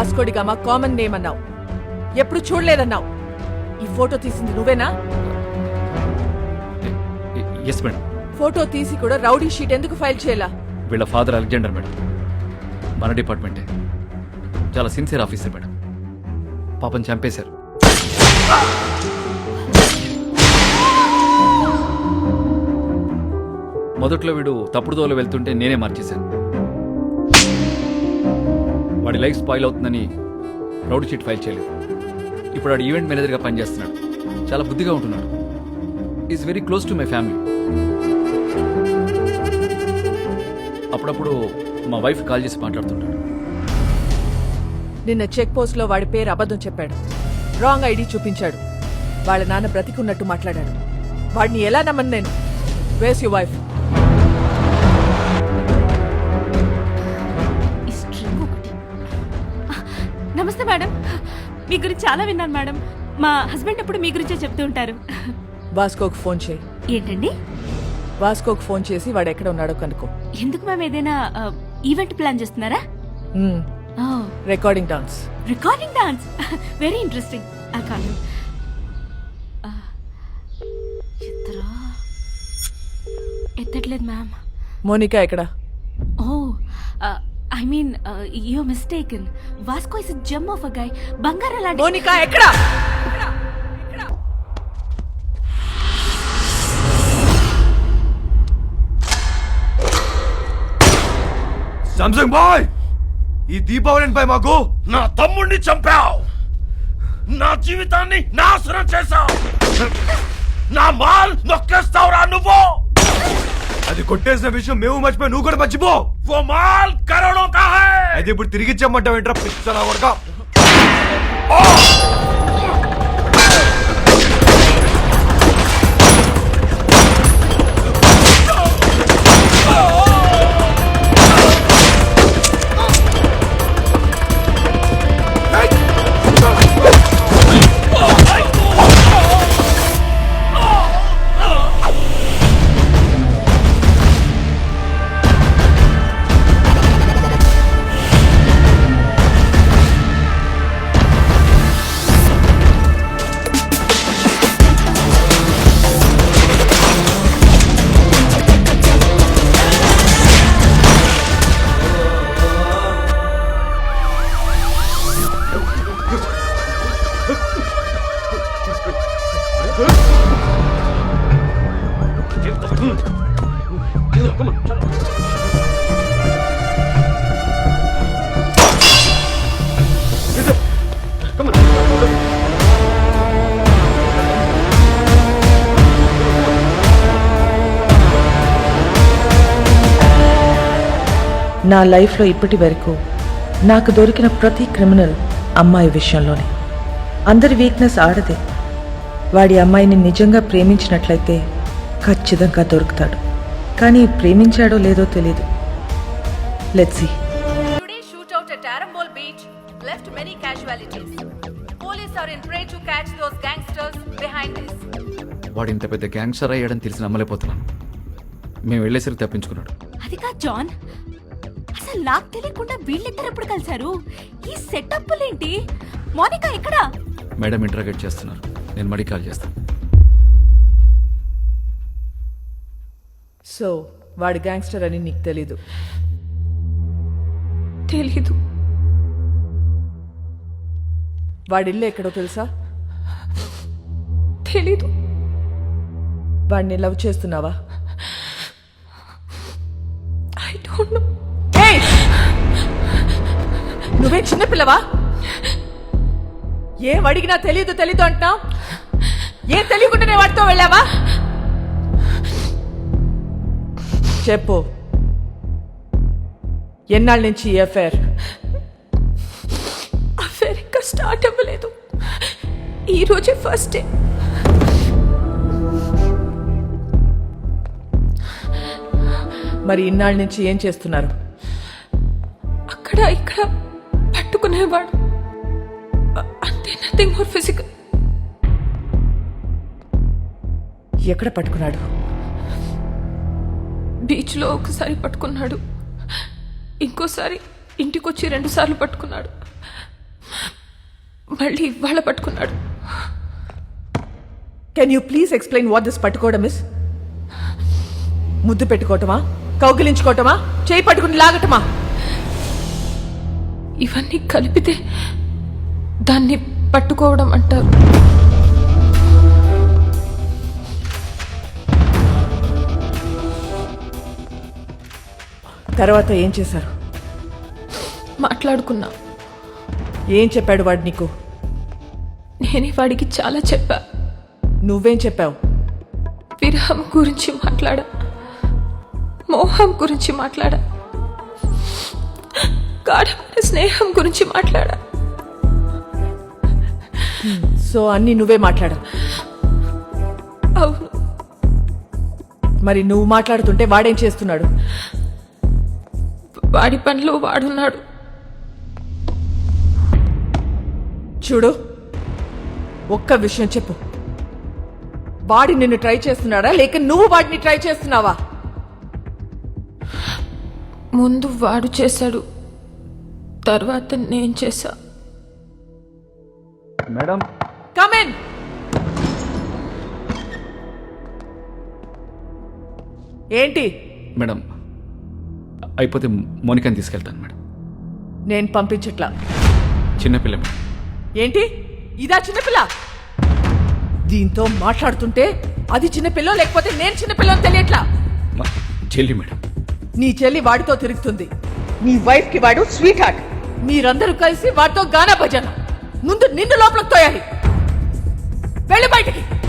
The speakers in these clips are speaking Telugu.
వాస్కోడిగామా కామన్ నేమ్ అన్నావు. ఎప్పుడు చూడలేదన్నావు. ఈ ఫోటో తీసింది నువ్వేనా? ఎస్ మేడం ఫోటో తీసి కూడా రౌడీ షీట్ ఎందుకు ఫైల్ చేయాలా? వీళ్ళ ఫాదర్ అలెగ్జాండర్ మేడం మన డిపార్ట్మెంటే. చాలా సిన్సియర్ ఆఫీసర్ మేడం పాపం చంపేశారు. మొదట్లో వీడు తప్పుడు దోవలో వెళ్తుంటే నేనే మార్చేశాను. వాడి లైఫ్ స్పాయిల్ అవుతుందని రౌడ్ షీట్ ఫైల్ చేయలేదు. ఇప్పుడు వాడు ఈవెంట్ మేనేజర్గా పనిచేస్తున్నాడు. చాలా బుద్ధిగా ఉంటున్నాడు. Is very close to my family అప్పుడప్పుడు మా వైఫ్ కాల్ చేసి మాట్లాడుతుంటాడు. నిన్న చెక్ పోస్ట్లో వాడి పేరు అబద్ధం చెప్పాడు. రాంగ్ ఐడి చూపించాడు. వాళ్ళ నాన్న బ్రతికున్నట్టు మాట్లాడాడు. వాడిని ఎలా నమ్మను నేను? వేస్ యు వైఫ్ నమస్తే మేడం. మీ గురించి చాలా విన్నాను మేడం. మా హస్బెండ్ ఎప్పుడు మీ గురించే చెప్తూ ఉంటారు. వాస్కోకు ఫోన్ చేయి. ఏంటండి? వాస్కోకు ఫోన్ చేసి వాడు ఎక్కడ ఉన్నాడో కనుక్కో. ఎందుకు మ్యామ్ ఏదైనా ఈవెంట్ ప్లాన్ చేస్తున్నారా. Recording dance recording dance very interesting ఆ ఎత్తరా? ఎత్తట్లేదు మ్యామ్. మోనికా ఎక్కడ? Mean you mistaken Vasco is gem of a guy బంగారం లాంటి మోనికా ఎక్కడ? సామ్సంగ్ బాయ్ ఈ దీపావళిపై మాకు నా తమ్ముడిని చంపావు. నా జీవితాన్ని నాశనం చేశావు. నా మాల్ నొక్కేస్తావురా నువ్వు! అది కొట్టేసిన విషయం మేము మర్చిపోయి నువ్వు కూడా మర్చిపో. మాల్ కరోడో కా హై అయితే ఇప్పుడు తిరిగి ఇచ్చామంటావు ఏంట్రా పిచ్చలా కొడక నా లైఫ్లో ఇప్పటి వరకు నాకు దొరికిన ప్రతి క్రిమినల్ అమ్మాయి విషయంలోనే. అందరి వీక్నెస్ ఆడదే. వాడి అమ్మాయిని నిజంగా ప్రేమించినట్లయితే ఖచ్చితంగా దొరుకుతాడు. కానీ ప్రేమించాడో లేదో తెలీదు. లెట్సీ Today's shootout at Arambol Beach left many casualties. Police are in prey to catch those gangsters behind this. వాడు ఇంత పెద్ద గ్యాంగ్స్టర్ అయ్యాడని తెలిసి నమ్మలేకపోతున్నాను. మేము వెళ్ళేసరికి తప్పించుకున్నాడు. అది కాదు జాన్. నాకు తెలియకుండా వీళ్ళిద్దరు ఎప్పుడు కలిశారు? ఈ సెటప్లేంటి మోనికా ఎక్కడ? మేడం ఇంటరాగేట్ చేస్తున్నారు. నేను మడి కాల్ చేస్తాను. సో వాడి గ్యాంగ్స్టర్ అని నీకు తెలీదు? తెలీదు. వాడి ఇల్లు ఎక్కడో తెలుసా? తెలీదు. వాడిని లవ్ చేస్తున్నావా? I don't know! నువ్వే చిన్నపిల్లవా? ఏం అడిగినా తెలీదు తెలీదు అంటున్నావు? ఏం తెలియకుండానే వాడితో వెళ్ళావా? చెప్పు. ఎన్నాళ్ళ నుంచి ఈ అఫేర్ అఫేర్ ఇంకా స్టార్ట్ అవ్వలేదు. ఈ రోజే ఫస్ట్ డే మరి ఇన్నాళ్ళ నుంచి ఏం చేస్తున్నారు? అక్కడ ఇక్కడ. పట్టుకునేవాడు. అ- అంతే నథింగ్ మోర్ ఫిజికల్ ఎక్కడ పట్టుకున్నాడు? బీచ్లో ఒకసారి పట్టుకున్నాడు. ఇంకోసారి ఇంటికొచ్చి రెండు సార్లు పట్టుకున్నాడు. మళ్ళీ ఇవాళ పట్టుకున్నాడు. Can you please explain what this పట్టుకోవడం ఇస్ ముద్దు పెట్టుకోవటమా? కౌగిలించుకోవటమా? చేయి పట్టుకుని లాగటమా? ఇవన్నీ కలిపితే దాన్ని పట్టుకోవడం అంటారు. తర్వాత ఏం చేశారు? మాట్లాడుకున్నా. ఏం చెప్పాడు వాడు నీకు? నేనే వాడికి చాలా చెప్పా. నువ్వేం చెప్పావు? విరహం గురించి మాట్లాడా? మోహం గురించి మాట్లాడా? గాఢమైన స్నేహం గురించి మాట్లాడా? సో అన్ని నువ్వే మాట్లాడా. అవును. మరి నువ్వు మాట్లాడుతుంటే వాడేం చేస్తున్నాడు? వాడి పనిలో వాడున్నాడు. చూడు ఒక్క విషయం చెప్పు. వాడి నిన్ను ట్రై చేస్తున్నాడా? లేక నువ్వు వాడిని ట్రై చేస్తున్నావా? ముందు వాడు చేశాడు. తర్వాత నేను చేశా మేడం. కమెన్ ఏంటి? మేడం అయిపోతే మోనికాని తీసుకెళ్తాను మేడం. నేను పంపించట్లా. చిన్నపిల్ల మేడం. ఏంటి? ఇదా చిన్నపిల్ల దీంతో మాట్లాడుతుంటే అది చిన్నపిల్ల లేకపోతే నేను చిన్నపిల్ల తెలియట్లా? చెల్లి మేడం. నీ చెల్లి వాడితో తిరుగుతుంది. నీ వైఫ్కి వాడు స్వీట్ హార్ట్. మీరందరూ కలిసి వాటితో గానా భజన. ముందు నిన్ను లోపలికి తోయాలి. వెళ్ళి బయటికి.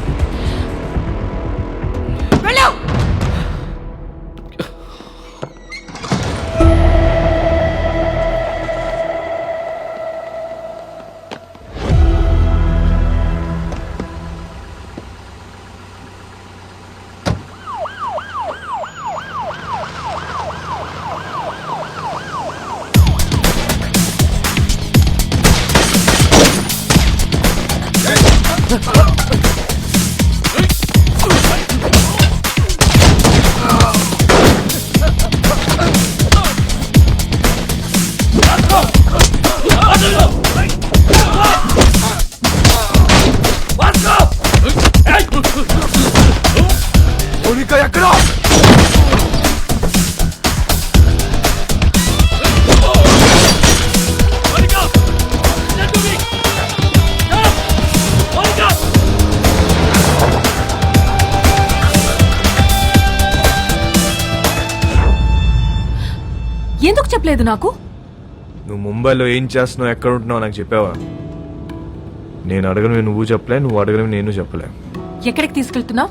Oh. ఎందుకు చెప్పలేదు నాకు? నువ్వు ముంబైలో ఏం చేస్తున్నావు ఎక్కడ ఉంటున్నావు నాకు చెప్పావా? నేను అడగను నువ్వు చెప్పలే నువ్వు అడగను నేను చెప్పలే. ఎక్కడికి తీసుకెళ్తున్నావు?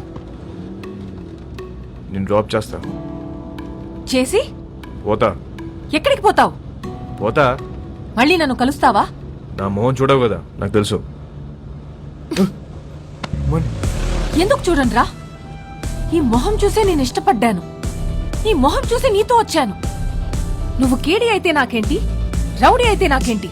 నేను డ్రాప్ చేస్తా. చేసి? పోతా. ఎక్కడికి పోతావు? పోతా. మళ్ళీ నన్ను కలుస్తావా? నా మొహం చూడవు కదా నాకు తెలుసు. ఎందుకు చూడండిరా ఈ మొహం చూసే నేను ఇష్టపడ్డాను. ఈ మొహం చూసి నీతో వచ్చాను. నువ్వు కేడి అయితే నాకేంటి? రౌడీ అయితే నాకేంటి?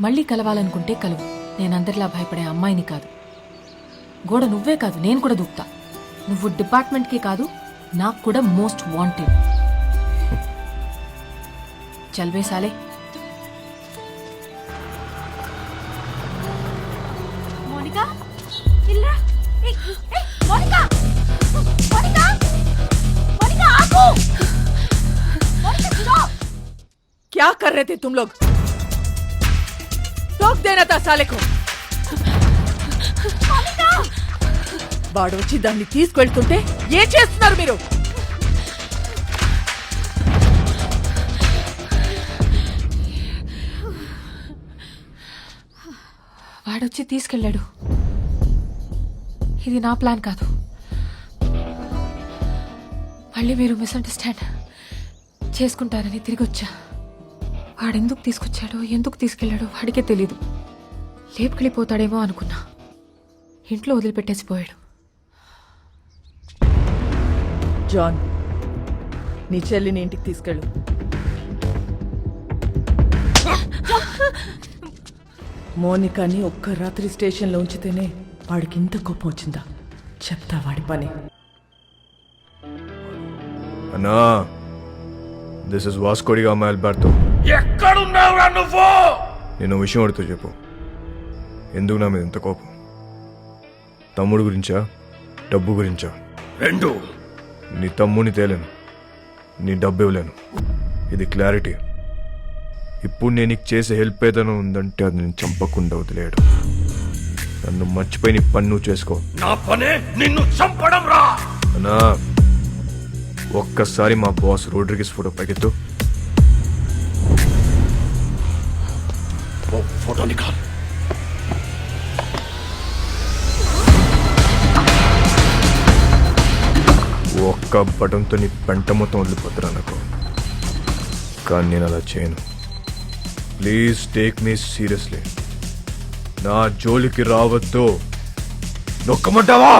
మళ్ళీ కలవాలనుకుంటే కలువు. నేను అందరిలా భయపడే అమ్మాయిని కాదు. గోడ నువ్వే కాదు నేను కూడా దూకుతా. నువ్వు డిపార్ట్మెంట్కి కాదు నాకు కూడా మోస్ట్ వాంటెడ్. చల్వే ఇల్లా ఏయ్, ఏయ్, మోనికా మోనికా మోనికా ఆగు మోనికా స్టాప్ क्या कर रहे थे तुम लोग टोक देना था साले को వాడు వచ్చి దాన్ని తీసుకెళ్తుంటే ఏం చేస్తున్నారు మీరు వాడొచ్చి తీసుకెళ్ళాడు ఇది నా ప్లాన్ కాదు. మళ్ళీ మీరు మిస్అండర్స్టాండ్ చేసుకుంటారని తిరిగి వచ్చా వాడెందుకు తీసుకొచ్చాడో ఎందుకు తీసుకెళ్ళాడో వాడికే తెలీదు. లేపుకెళ్ళిపోతాడేమో అనుకున్నా. ఇంట్లో వదిలిపెట్టేసి పోయాడు. జాన్ నీ చెల్లిని ఇంటికి తీసుకెళ్ళు. మోనికాని ఒక్క రాత్రి స్టేషన్లో ఉంచితేనే వాడికి ఇంత కోపం వచ్చిందా? చెప్తా వాడి పని. అన్నా దిస్ ఇస్ వాస్కోడిగా అమ్మాయి అల్బర్తో ఎక్కడున్నావురా నువ్వు? నేను విషయం అడుగుతూ చెప్పు. ఎందుకు నా మీద ఇంత కోపం? తమ్ముడు గురించా? డబ్బు గురించా? రెండు. నీ తమ్ముని తేలేను. నీ డబ్బు ఇవ్వలేను. ఇది క్లారిటీ ఇప్పుడు నేను నీకు చేసే హెల్ప్ ఏదైనా ఉందంటే అది నేను చంపకుండా వదిలేయడు. నన్ను మర్చిపోయి నీ పని నువ్వు చేసుకో. నా పనే నిన్ను చంపడం రా! అన్నా ఒక్కసారి మా బాస్ రోడ్రిగిస్ ఫోటో పైకెత్తు. ఓ ఫోటో నికాల్ ఒక్క బటన్తో నీ పెంట మొత్తం వదిలిపోతున్నా నాకు. కానీ నేను అలా చేయను. Please take me seriously. నా జోలికి రావద్దు. నొక్కమంటావా?